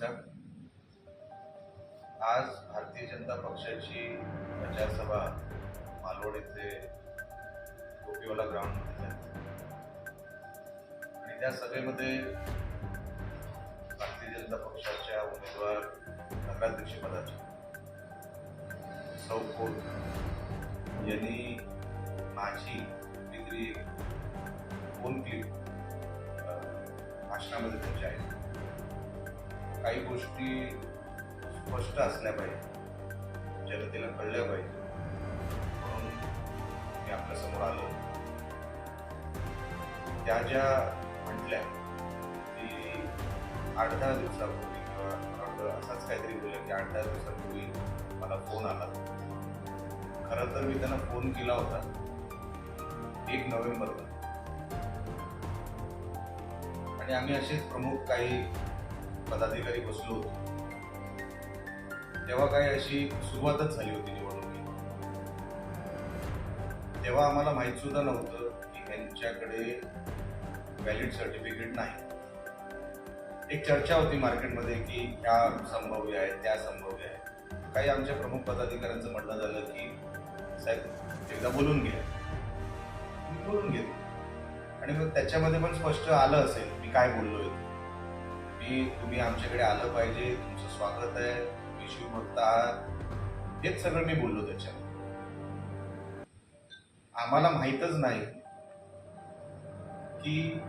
नमस्कार. आज भारतीय जनता पक्षाची प्रचारसभा मालवड मालवण येथे गोपीवाला ग्राउंडमध्ये झाली. आणि त्या सभेमध्ये भारतीय जनता पक्षाच्या उमेदवार नगराध्यक्षपदाचे सौ खोत यांनी माझी डिग्री फोन क्लिप भाषणामध्ये त्यांची आहे. काही गोष्टी स्पष्ट असल्या पाहिजे. जनतेला कळल्या पाहिजे. म्हणून मी आपल्यासमोर आलो. त्या ज्या म्हटल्या की आठ दहा दिवसापूर्वी किंवा असंच असाच काहीतरी बोललं की आठ दहा दिवसापूर्वी मला फोन आला. खरं तर मी त्यांना फोन केला होता. एक नोव्हेंबरला. आणि आम्ही असेच प्रमुख काही पदाधिकारी बसलो होतो. तेव्हा काही अशी सुरुवातच झाली होती निवडणुकी. तेव्हा आम्हाला माहीत सुद्धा नव्हतं की यांच्याकडे व्हॅलिड सर्टिफिकेट नाही. एक चर्चा होती मार्केटमध्ये की ह्या संभाव्य आहेत त्या संभाव्य आहेत. काही आमच्या प्रमुख पदाधिकाऱ्यांचं म्हणणं झालं की साहेब एकदा बोलून घ्या. बोलून घेतो आणि मग त्याच्यामध्ये पण स्पष्ट आलं असेल मी काय बोललोय. की तुम्ही आमच्याकडे आलं पाहिजे तुमचं स्वागत आहे तुम्ही शिवभक्त आहात. हेच सगळं मी बोललो त्याच्यात आम्हाला माहीतच नाही की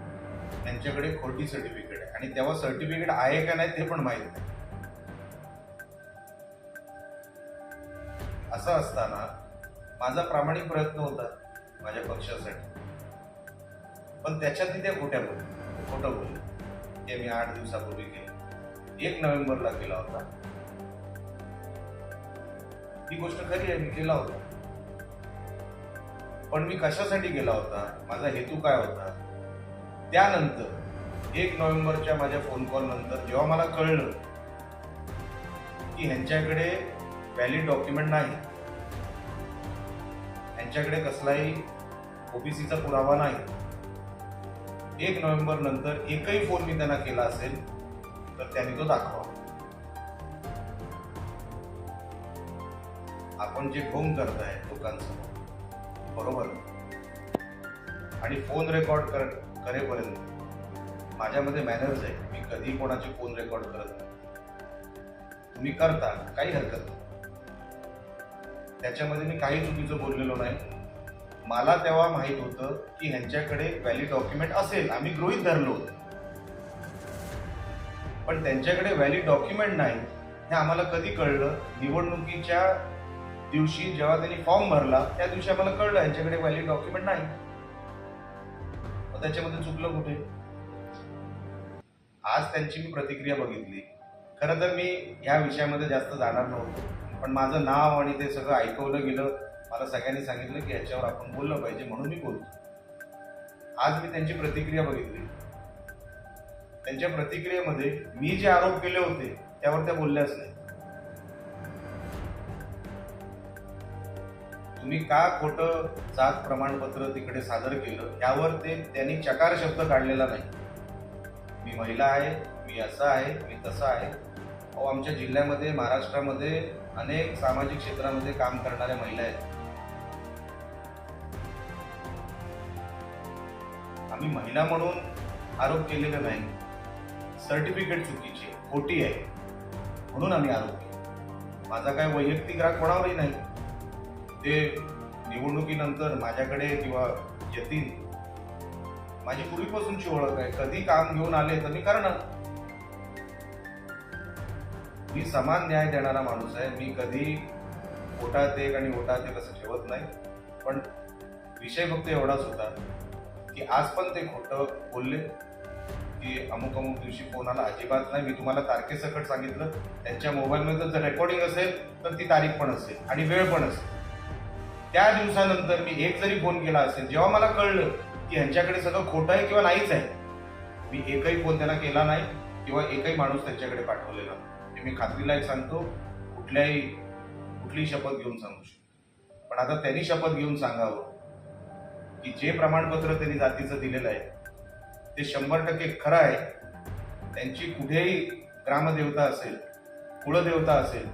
त्यांच्याकडे खोटी सर्टिफिकेट आहे. आणि तेव्हा सर्टिफिकेट आहे का नाही ते पण माहीत नाही. असं असताना माझा प्रामाणिक प्रयत्न होता माझ्या पक्षासाठी. पण त्याच्यात त्या खोट्या बोल खोटं बोलले. ते मी आठ दिवसापूर्वी केलं. एक नोव्हेंबरला केला होता. ही गोष्ट खरी आहे मी केला होता. पण मी कशासाठी गेला होता? माझा हेतू काय होता? त्यानंतर एक नोव्हेंबरच्या माझ्या फोन कॉल नंतर जेव्हा मला कळलं की ह्यांच्याकडे व्हॅलिड डॉक्युमेंट नाही ह्यांच्याकडे कसलाही ओबीसीचा पुरावा नाही एक नोव्हेंबर नंतर एकही फोन मी त्यांना केला असेल तर त्यांनी तो दाखवा. आपण जे ढोंग करताय लोकांसमोर बरोबर? आणि फोन रेकॉर्ड कर करेपर्यंत माझ्यामध्ये मॅनर्स आहे मी कधी कोणाचे फोन रेकॉर्ड करत नाही. तुम्ही करता काही हरकत नाही. त्याच्यामध्ये मी काही चुकीचं बोललेलो नाही. मला तेव्हा माहीत होतं की ह्यांच्याकडे व्हॅलिड डॉक्युमेंट असेल. आम्ही गृहित धरलो होतो. पण त्यांच्याकडे व्हॅलिड डॉक्युमेंट नाही हे आम्हाला कधी कळलं? निवडणुकीच्या दिवशी जेव्हा त्यांनी फॉर्म भरला त्या दिवशी आम्हाला कळलं यांच्याकडे व्हॅलिड डॉक्युमेंट नाही. मग त्याच्यामध्ये चुकलं कुठे? आज त्यांची मी प्रतिक्रिया बघितली. खरं तर मी या विषयामध्ये जास्त जाणार नव्हतो. पण माझं नाव आणि ते सगळं ऐकवलं गेलं. मला सगळ्यांनी सांगितलं की याच्यावर आपण बोललं पाहिजे म्हणून मी बोलतो. आज मी त्यांची प्रतिक्रिया बघितली. त्यांच्या प्रतिक्रियेमध्ये मी जे आरोप केले होते त्यावर त्या बोलल्याच नाही. तुम्ही का खोटं जात प्रमाणपत्र तिकडे सादर केलं? यावर ते त्यांनी चकार शब्द काढलेला नाही. मी महिला आहे मी असं आहे मी तसं आहे. अहो आमच्या जिल्ह्यामध्ये महाराष्ट्रामध्ये अनेक सामाजिक क्षेत्रामध्ये काम करणाऱ्या महिला आहेत. मी महिला म्हणून आरोप केलेला नाही. सर्टिफिकेट चुकीची आहे, खोटी आहे. म्हणून आम्ही आरोप केला. माझा काय वैयक्तिक राग कोणावरही नाही. ते निवडणुकीनंतर माझ्याकडे किंवा येतील. माझी पूर्वीपासूनची ओळख आहे. कधी काम घेऊन आले तर मी करणार. मी समान न्याय देणारा माणूस आहे. मी कधी ओटात एक आणि ओटात एक असं ठेवत नाही. पण विषय फक्त एवढाच होता. की आज पण ते खोटं बोलले की अमुक अमुक दिवशी फोन आला अजिबात नाही. मी तुम्हाला तारखेसकट सांगितलं. त्यांच्या मोबाईलमध्ये जर रेकॉर्डिंग असेल तर ती तारीख पण असेल आणि वेळ पण असेल. त्या दिवसानंतर मी एक जरी फोन केला असेल जेव्हा मला कळलं की ह्यांच्याकडे सगळं खोटं आहे किंवा नाहीच आहे मी एकही फोन त्यांना केला नाही किंवा एकही माणूस त्यांच्याकडे पाठवलेला हे मी खात्रीला एक सांगतो कुठल्याही कुठलीही शपथ घेऊन सांगू शकतो. पण आता त्यांनी शपथ घेऊन सांगावं. की जे प्रमाणपत्र त्यांनी जातीचं दिलेलं आहे ते शंभर टक्के खरं आहे. त्यांची कुठेही ग्रामदेवता असेल कुळदेवता असेल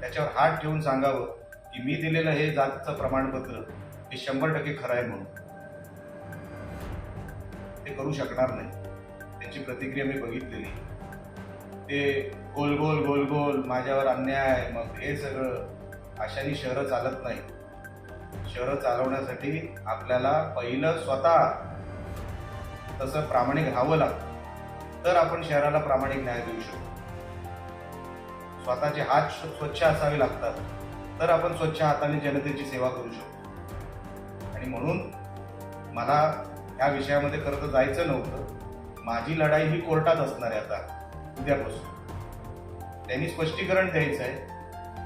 त्याच्यावर हात ठेवून सांगावं की मी दिलेलं हे जातीचं प्रमाणपत्र हे शंभर टक्के खरं आहे म्हणून. ते करू शकणार नाही. त्यांची प्रतिक्रिया मी बघितलेली. ते गोल गोल गोल गोल माझ्यावर अन्याय मग हे सगळं अशाने शहरं चालत नाही शहरं चालवण्यासाठी आपल्याला पहिलं स्वतः तसं प्रामाणिक राहावं लागतं. तर आपण शहराला प्रामाणिक न्याय देऊ शकतो. स्वतःचे हात स्वच्छ असावे लागतात. तर आपण स्वच्छ हाताने जनतेची सेवा करू शकतो. आणि म्हणून मला ह्या विषयामध्ये खरं तर जायचं नव्हतं. माझी लढाई ही कोर्टात असणार आहे आता उद्यापासून. त्यांनी स्पष्टीकरण द्यायचं आहे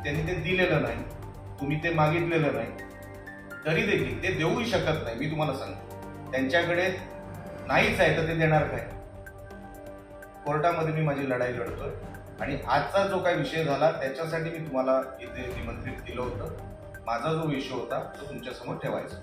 त्यांनी ते दिलेलं नाही. तुम्ही ते मागितलेलं नाही. तरी देखील ते देऊही शकत नाही मी तुम्हाला सांगतो. त्यांच्याकडे नाहीच आहे तर ते देणार काय? कोर्टामध्ये मी माझी लढाई लढतोय. आणि आजचा जो काही विषय झाला त्याच्यासाठी मी तुम्हाला इथे निमंत्रित केलं होतं. माझा जो विषय होता तो तुमच्यासमोर ठेवायचा.